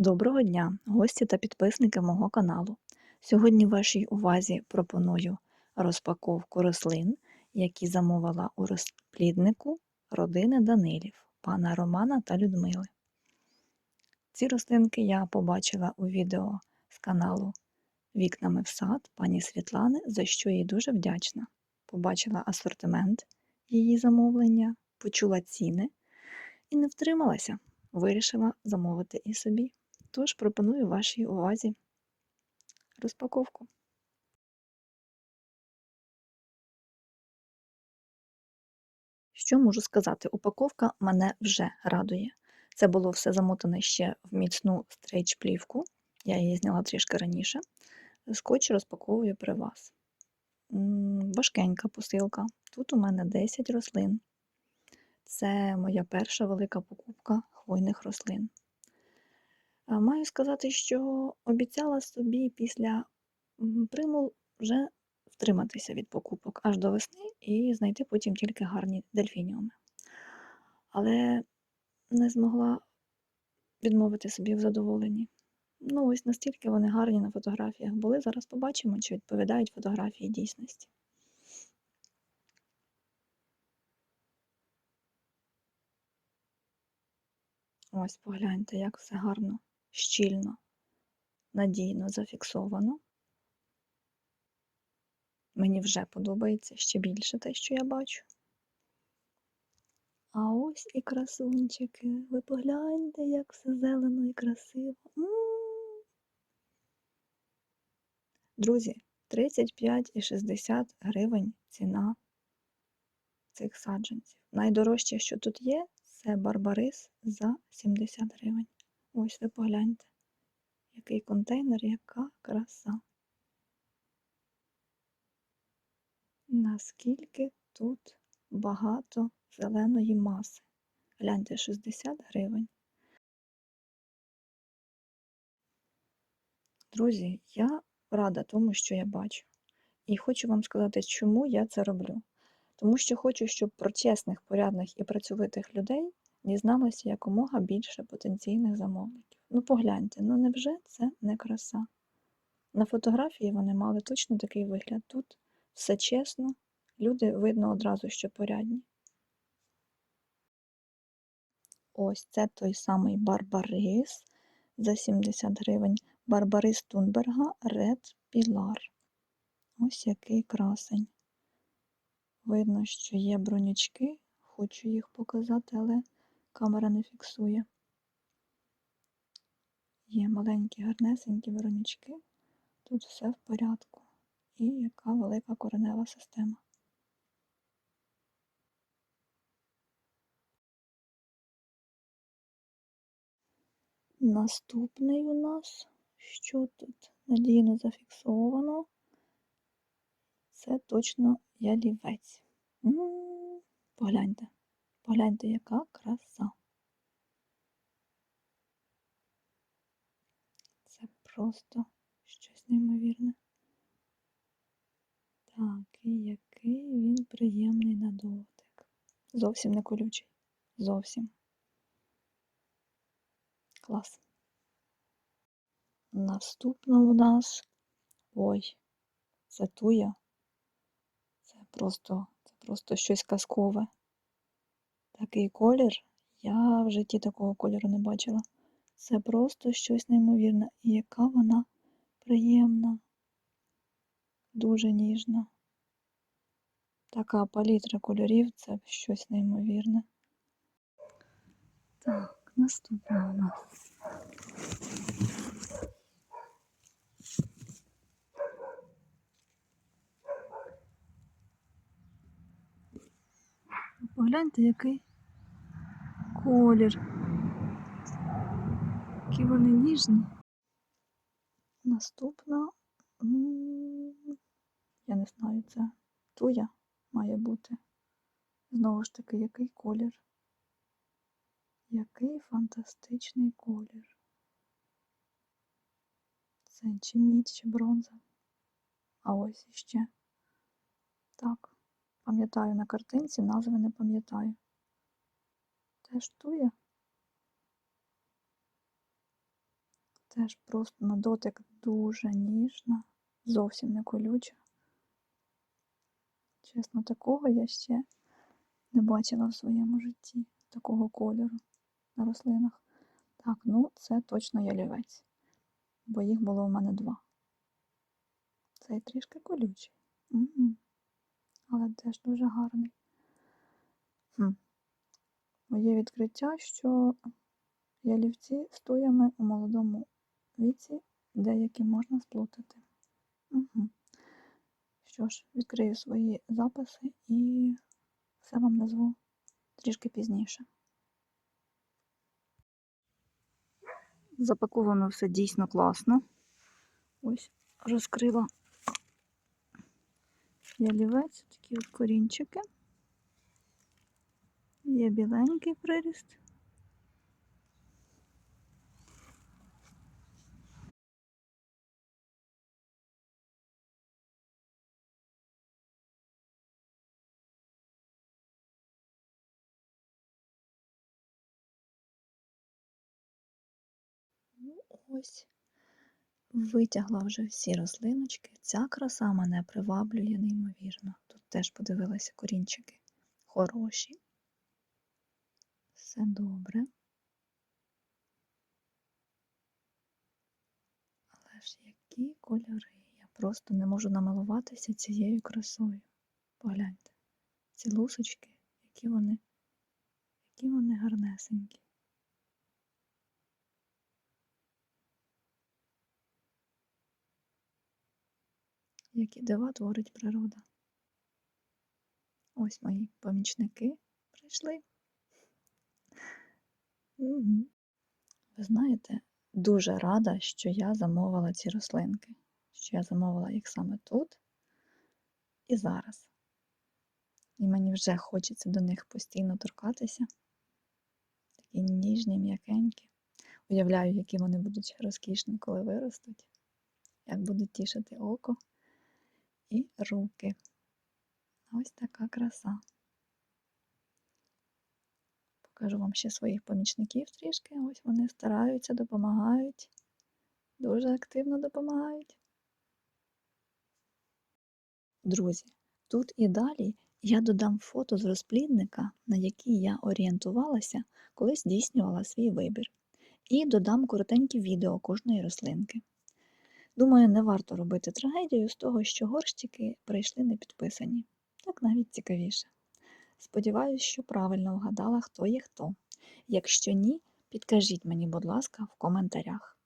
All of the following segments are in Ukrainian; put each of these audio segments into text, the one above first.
Доброго дня, гості та підписники мого каналу. Сьогодні вашій увазі пропоную розпаковку рослин, які замовила у розпліднику родини Данилів, пана Романа та Людмили. Ці рослинки я побачила у відео з каналу Вікнами в сад пані Світлани, за що їй дуже вдячна. Побачила асортимент її замовлення, почула ціни і не втрималася, вирішила замовити і собі. Тож пропоную вашій увазі розпаковку. Що можу сказати? Упаковка мене вже радує. Це було все замотане ще в міцну стрейч-плівку. Я її зняла трішки раніше. Скотч розпаковую при вас. Важкенька посилка. Тут у мене 10 рослин. Це моя перша велика покупка хвойних рослин. Маю сказати, що обіцяла собі після примул вже втриматися від покупок аж до весни і знайти потім тільки гарні дельфініуми. Але не змогла відмовити собі в задоволенні. Ну, ось настільки вони гарні на фотографіях були. Зараз побачимо, чи відповідають фотографії дійсності. Ось погляньте, як все гарно щільно, надійно зафіксовано. Мені вже подобається ще більше те, що я бачу. А ось і красунчики. Ви погляньте, як все зелено і красиво. М -м -м. Друзі, 35 і 60 гривень ціна цих саджанців. Найдорожче, що тут є, це барбарис за 70 гривень. Ось ви погляньте, який контейнер, яка краса. Наскільки тут багато зеленої маси. Гляньте, 60 гривень. Друзі, я рада тому, що я бачу. І хочу вам сказати, чому я це роблю. Тому що хочу, щоб про чесних, порядних і працьовитих людей дізналося якомога більше потенційних замовників. Ну погляньте, ну невже це не краса? На фотографії вони мали точно такий вигляд. Тут все чесно, люди видно одразу, що порядні. Ось це той самий Барбарис за 70 гривень. Барбарис Тунберга Ред Пілар. Ось який красень. Видно, що є бронячки, хочу їх показати, але камера не фіксує. Є маленькі гарнесенькі воронячки. Тут все в порядку. І яка велика коренева система. Наступний у нас, що тут надійно зафіксовано, це точно ялівець. М -м -м, погляньте. Погляньте, яка краса. Це просто щось неймовірне. Так, і який він приємний на дотик. Зовсім не колючий. Зовсім. Клас. Наступна у нас. Ой, це туя. Це просто, це просто щось казкове. Такий колір я в житті такого кольору не бачила. Це просто щось неймовірне. І яка вона приємна, дуже ніжна. Така палітра кольорів це щось неймовірне. Так, наступна у нас. Погляньте, який колір. Які вони ніжні. Наступна, я не знаю, це туя має бути. Знову ж таки, який колір. Який фантастичний колір. Це чи мідь, чи бронза. А ось іще. Так, пам'ятаю на картинці, назви не пам'ятаю теж теж просто на дотик дуже ніжна, зовсім не колюча. Чесно, такого я ще не бачила в своєму житті, такого кольору на рослинах. Так, ну це точно ялівець, бо їх було у мене два. Цей трішки колючий. Угу. Але теж дуже гарний. Хм. Моє відкриття, що ялівці з туями у молодому віці деякі можна сплутати. Угу. Що ж, відкрию свої записи і все вам назву трішки пізніше. Запаковано все дійсно класно. Ось розкрила ялівець, такі от корінчики. Є біленький приріст. Ну, ось витягла вже всі рослиночки. Ця краса мене приваблює неймовірно. Тут теж подивилася корінчики хороші. Все добре. Але ж які кольори. Я просто не можу намилуватися цією красою. Погляньте, ці лусочки, які вони, які вони гарнесенькі. Які дива творить природа. Ось мої помічники прийшли. Ви знаєте, дуже рада, що я замовила ці рослинки, що я замовила їх саме тут і зараз. І мені вже хочеться до них постійно торкатися. Такі ніжні, м'якенькі. Уявляю, які вони будуть розкішні, коли виростуть, як будуть тішити око і руки. Ось така краса. Покажу вам ще своїх помічників трішки. Ось вони стараються, допомагають, дуже активно допомагають. Друзі, тут і далі я додам фото з розплідника, на який я орієнтувалася, коли здійснювала свій вибір. І додам коротенькі відео кожної рослинки. Думаю, не варто робити трагедію з того, що горщики прийшли не підписані. Так навіть цікавіше. Сподіваюсь, що правильно вгадала, хто є хто. Якщо ні, підкажіть мені, будь ласка, в коментарях.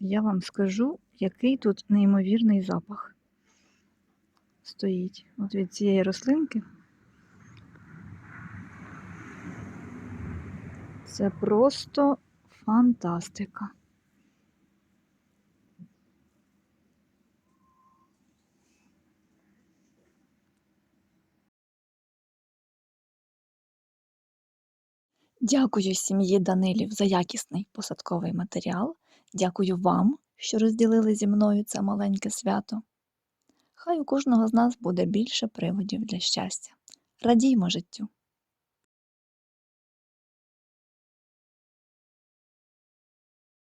Я вам скажу, який тут неймовірний запах стоїть. От від цієї рослинки. Це просто фантастика. Дякую сім'ї Данилів за якісний посадковий матеріал. Дякую вам, що розділили зі мною це маленьке свято. Хай у кожного з нас буде більше приводів для щастя. Радіймо життю!